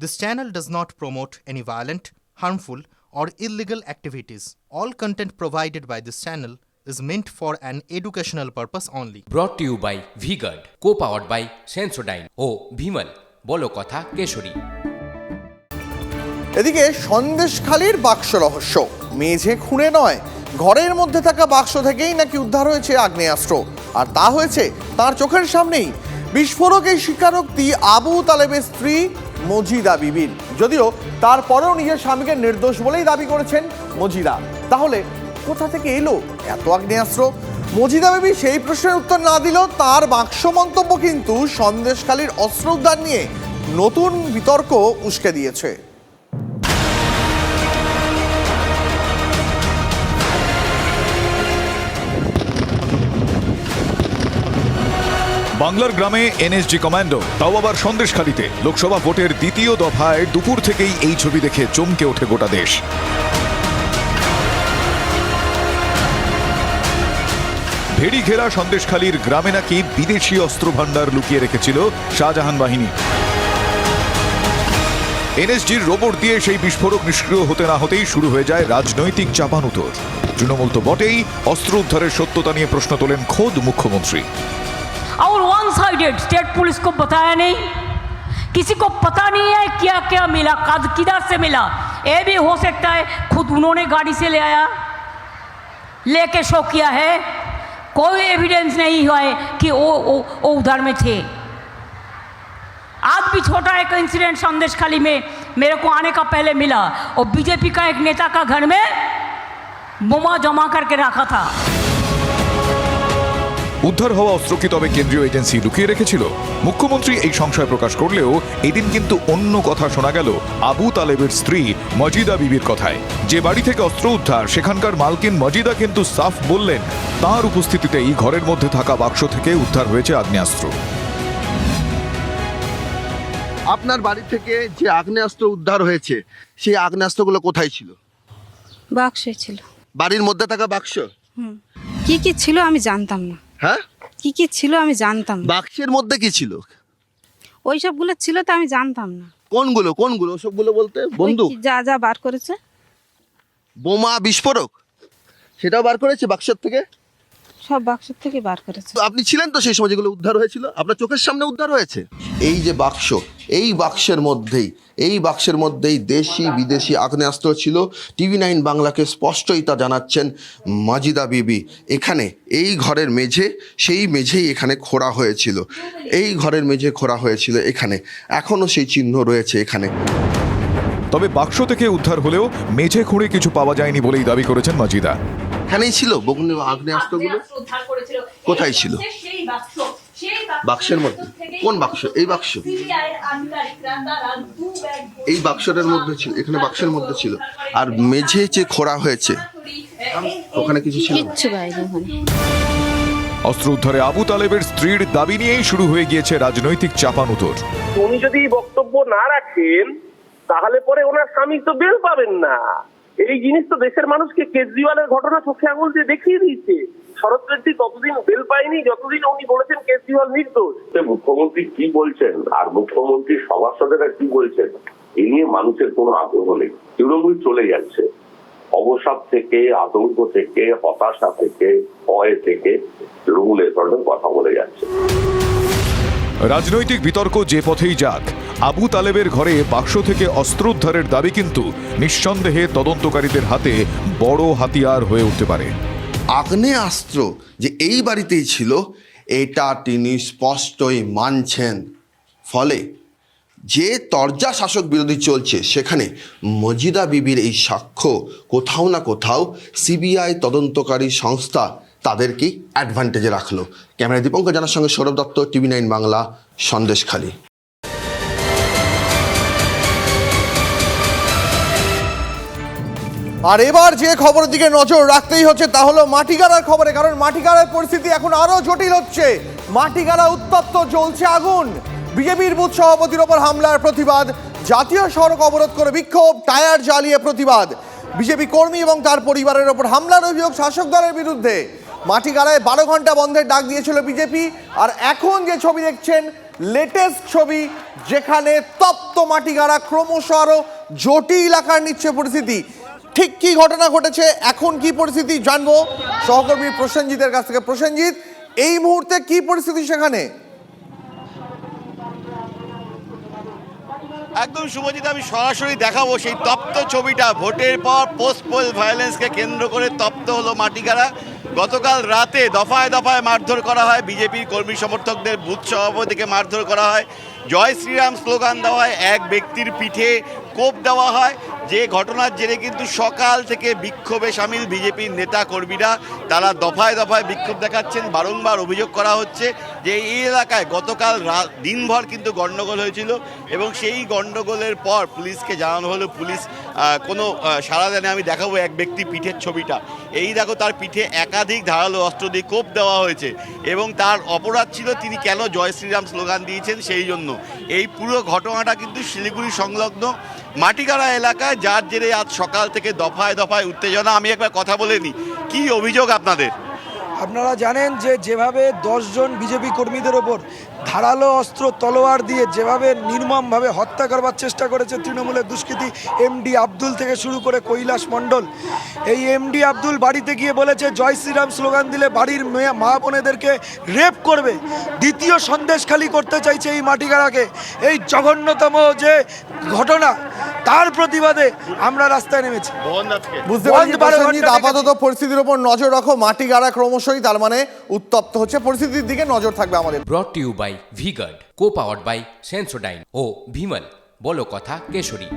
This channel does not promote any violent, harmful, or illegal activities. All content provided by this channel is meant for an educational purpose only. To you by VGuard co powered by Sensodyne ও ভিমল বলো কথা কেশরী এদিকে সন্দেশখালির বাক্স রহস্য মেঝে খুঁড়ে নয় ঘরের মধ্যে থাকা বাক্স থেকেই নাকি উদ্ধার হয়েছে আগ্নেয়াস্ত্র আর তা হয়েছে তার চোখের সামনেই বিস্ফোরকের স্বীকারোক্তি আবু তালেবের স্ত্রী মজিদা বিবির। যদিও তারপরেও নিজের স্বামীকে নির্দোষ বলেই দাবি করেছেন মজিদা। তাহলে কোথা থেকে এলো এত আগ্নেয়াস্ত্র? মজিদা বিবি সেই প্রশ্নের উত্তর না দিলেও তার বাক্স মন্তব্য কিন্তু সন্দেশখালীর অস্ত্র উদ্ধার নিয়ে নতুন বিতর্ক উস্কে দিয়েছে। বাংলার গ্রামে এনএসজি কমান্ডো, তাও আবার সন্দেশখালিতে। লোকসভা ভোটের দ্বিতীয় দফায় দুপুর থেকেই এই ছবি দেখে চমকে ওঠে গোটা দেশ। ভেড়ি ঘেরা সন্দেশখালীর গ্রামে নাকি বিদেশি অস্ত্র ভাণ্ডার লুকিয়ে রেখেছিল শাহজাহান বাহিনী। এনএসজির রোবট দিয়ে সেই বিস্ফোরক নিষ্ক্রিয় হতে না হতেই শুরু হয়ে যায় রাজনৈতিক চাপানুতোর। তৃণমূল তো বটেই, অস্ত্র উদ্ধারের সত্যতা নিয়ে প্রশ্ন তোলেন খোদ মুখ্যমন্ত্রী। साइडेड स्टेट पुलिस को बताया नहीं। किसी को पता नहीं है क्या क्या मिला कद किधर से मिला। ये भी हो सकता है खुद उन्होंने गाड़ी से ले आया लेके शो किया है। कोई एविडेंस नहीं हुआ है कि वो वो, उधर में थे। आज भी छोटा एक इंसिडेंट संदेश खाली में मेरे को आने का पहले मिला। और बीजेपी का एक नेता का घर में बोमा जमा करके रखा था। উদ্ধার হওয়া অস্ত্র কি তবে কেন্দ্রীয় এজেন্সি লুকিয়ে রেখেছিল। মুখ্যমন্ত্রী এই সংশয় প্রকাশ করলেও এদিন কিন্তু অন্য কথা শোনা গেল আবু তালেবের স্ত্রী মজিদা বিবির কথায়। যে বাড়ি থেকে অস্ত্র উদ্ধার সেখানকার মালকিন মজিদা কিন্তু সাফ বললেন তার উপস্থিতিতেই ঘরের মধ্যে থাকা বাক্স থেকে উদ্ধার হয়েছে আগ্নেয়াস্ত্র। আপনার বাড়ি থেকে যে আগ্নেয়াস্ত্র উদ্ধার হয়েছে সেই আগ্নেয়াস্ত্রগুলো কোথায় ছিল? বাক্সে ছিল। বাড়ির মধ্যে থাকা বাক্স? কি কি ছিল আমি জানতাম না। হ্যাঁ? কি কি ছিল আমি জানতাম না। বাক্সের মধ্যে কি ছিল? ওই সবগুলো ছিল তো আমি জানতাম না। কোনগুলো কোনগুলো? সবগুলো বলতে ওই বন্দুক? কি যা যা বার করেছে? বোমা বিস্ফোরক? সেটাও বার করেছে বাক্সের থেকে? সব বাক্সের থেকে বার করেছে। আপনি ছিলেন তো সেই সময় যেগুলো উদ্ধার হয়েছিল? আপনার চোখের সামনে উদ্ধার হয়েছে? এই যে বাক্স এই বাক্সের মধ্যেই এই বাক্সের মধ্যেই দেশি বিদেশি আগ্নেয়াস্ত্র ছিল। টিভি নাইন বাংলাকে স্পষ্টই তা জানাচ্ছেন মাজিদা বিবি। এখানে এই ঘরের মেঝে সেই মেঝেই এখানে খোঁড়া হয়েছিল। এই ঘরের মেঝে খোঁড়া হয়েছিল এখানে। এখনও সেই চিহ্ন রয়েছে এখানে। তবে বাক্স থেকে উদ্ধার হলেও মেঝে খুঁড়ে কিছু পাওয়া যায়নি বলেই দাবি করেছেন মজিদা। এখানেই ছিল? বগ্নি আগ্নেয়াস্ত্রগুলো কোথায় ছিল? বাক্সের মধ্যে? কোন বাক্স? এই বাক্স। এই বাক্সটার মধ্যে ছিল এখানে বাক্সের মধ্যে ছিল। আর মেঝে যে খোঁড়া হয়েছে ওখানে কিছু ছিল অস্ত্র উদ্ধারে আবু তালেবের স্ত্রীর দাবি নিয়েই শুরু হয়ে গিয়েছে রাজনৈতিক চাপানুতর। উনি যদি বক্তব্য না রাখেন তাহলে পরে ওনার স্বামী তো বেল পাবেন না। এই জিনিস তো দেশের মানুষকে কেজরিওয়ালের ঘটনা চোখে আঙুল দিয়ে দেখিয়ে দিয়েছে। শরৎ রেড্ডি ততদিন বেল পায়নি, যতদিন উনি বলেছেন কেজরিওয়াল নির্দোষ। মুখ্যমন্ত্রী কি বলছেন? আর মুখ্যমন্ত্রী সভাসদেরা কি বলছেন? এ নিয়ে মানুষের কোনো আগ্রহ নেই। তৃণমূল চলে যাচ্ছে। অবসাদ থেকে, আতঙ্ক থেকে, হতাশা থেকে, ভয় থেকে তৃণমূল এ ধরনের কথা বলে যাচ্ছে। রাজনৈতিক বিতর্ক যে পথেই যাক, আবু তালেবের ঘরে বাক্স থেকে অস্ত্র উদ্ধারের দাবি কিন্তু নিঃসন্দেহে তদন্তকারীদের হাতে বড় হাতিয়ার হয়ে উঠতে পারে। আগ্নেয়াস্ত্র যে এই বাড়িতেই ছিল, এটা তিনি স্পষ্টই মানছেন। ফলে যে তরজা শাসক বিরোধী চলছে, সেখানে মজিদা বিবির এই সাক্ষ্য কোথাও না কোথাও সিবিআই তদন্তকারী সংস্থা তাদেরকেই অ্যাডভান্টেজে রাখল। ক্যামেরা দীপঙ্কর জানার সঙ্গে সৌরভ দত্ত, টিভি নাইন বাংলা, সন্দেশখালী। আর এবার যে খবরের দিকে নজর রাখতেই হচ্ছে, তা হলো মাটিগাড়ার খবরে, কারণ মাটিগাড়ার পরিস্থিতি এখন আরও জটিল হচ্ছে। মাটিগাড়া উত্তপ্ত, জ্বলছে আগুন। বিজেপির বুথ সভাপতির ওপর হামলার প্রতিবাদ। জাতীয় সড়ক অবরোধ করে বিক্ষোভ, টায়ার জ্বালিয়ে প্রতিবাদ। বিজেপি কর্মী এবং তার পরিবারের ওপর হামলার অভিযোগ শাসক দলের বিরুদ্ধে। মাটিগাড়ায় বারো ঘণ্টা বন্ধের ডাক দিয়েছিল বিজেপি। আর এখন যে ছবি দেখছেন লেটেস্ট ছবি, যেখানে তপ্ত মাটিগাড়া ক্রমশ আরও জটিল আকার নিচ্ছে পরিস্থিতি। ঠিক কি ঘটনা ঘটেছে, এখন কি পরিস্থিতি জানব। সহকর্মী প্রসেনজিতের কাছ থেকে। প্রসেনজিৎ, এই মুহূর্তে কি পরিস্থিতি সেখানে? একদম শুভজিৎ, আমি সরাসরি দেখাবো সেই তপ্ত ছবিটা। ভোটের পর পোস্ট পোল ভায়োলেন্সকে কেন্দ্র করে তপ্ত হলো মাটিগাড়া গতকাল রাতে দফায় দফায় মারধর করা হয়। বিজেপির কর্মী সমর্থকদের বুথ সভাপতিকে মারধর করা হয়। জয় শ্রীরাম স্লোগান দেওয়া হয় এক ব্যক্তির পিঠে কোপ দেওয়া হয়। যে ঘটনার জেরে কিন্তু সকাল থেকে বিক্ষোভে সামিল বিজেপির নেতা কর্মীরা, তারা দফায় দফায় বিক্ষোভ দেখাচ্ছেন। বারংবার অভিযোগ করা হচ্ছে যে এই এলাকায় গতকাল দিনভর কিন্তু গণ্ডগোল হয়েছিল এবং সেই গণ্ডগোলের পর পুলিশকে জানানো হলো। পুলিশ কোনো সারা সাড়া আমি দেখাবো এক ব্যক্তি পিঠের ছবিটা। এই দেখো, তার পিঠে একাধিক ধারালো অস্ত্র দিয়ে কোপ দেওয়া হয়েছে এবং তার অপরাধ ছিল তিনি কেন জয় শ্রীরাম স্লোগান দিয়েছেন সেই জন্য। এই পুরো ঘটনাটা কিন্তু শিলিগুড়ি সংলগ্ন মাটিগাড়া এলাকায়, যার জেরে আজ সকাল থেকে দফায় দফায় উত্তেজনা। আমি একবার কথা বলে নিই, কী অভিযোগ আপনাদের? আপনারা জানেন যে যেভাবে দশজন বিজেপি কর্মীদের ওপর ধারালো অস্ত্র, তলোয়ার দিয়ে যেভাবে নির্মমভাবে হত্যা করবার চেষ্টা করেছে তৃণমূলের দুষ্কৃতী এমডি আব্দুল থেকে শুরু করে কৈলাস মণ্ডল, এই এমডি আব্দুল বাড়িতে গিয়ে বলেছে, জয় শ্রীরাম স্লোগান দিলে বাড়ির মেয়ে, মা বোনেদেরকে রেপ করবে। দ্বিতীয় সন্দেশ খালি করতে চাইছে এই মাটিগাড়াকে। এই জঘন্যতম যে ঘটনা তার প্রতিবাদে আমরা রাস্তায় নেমেছি। বুঝতে পারছি আপাতত পরিস্থিতির উপর নজর রাখো মাটি গাড়া ক্রমশই তার মানে উত্তপ্ত হচ্ছে। পরিস্থিতির দিকে নজর থাকবে আমাদের। Brought you by VGuard co powered by Sensodyne ও ভিমল বলো কথা কেশরী।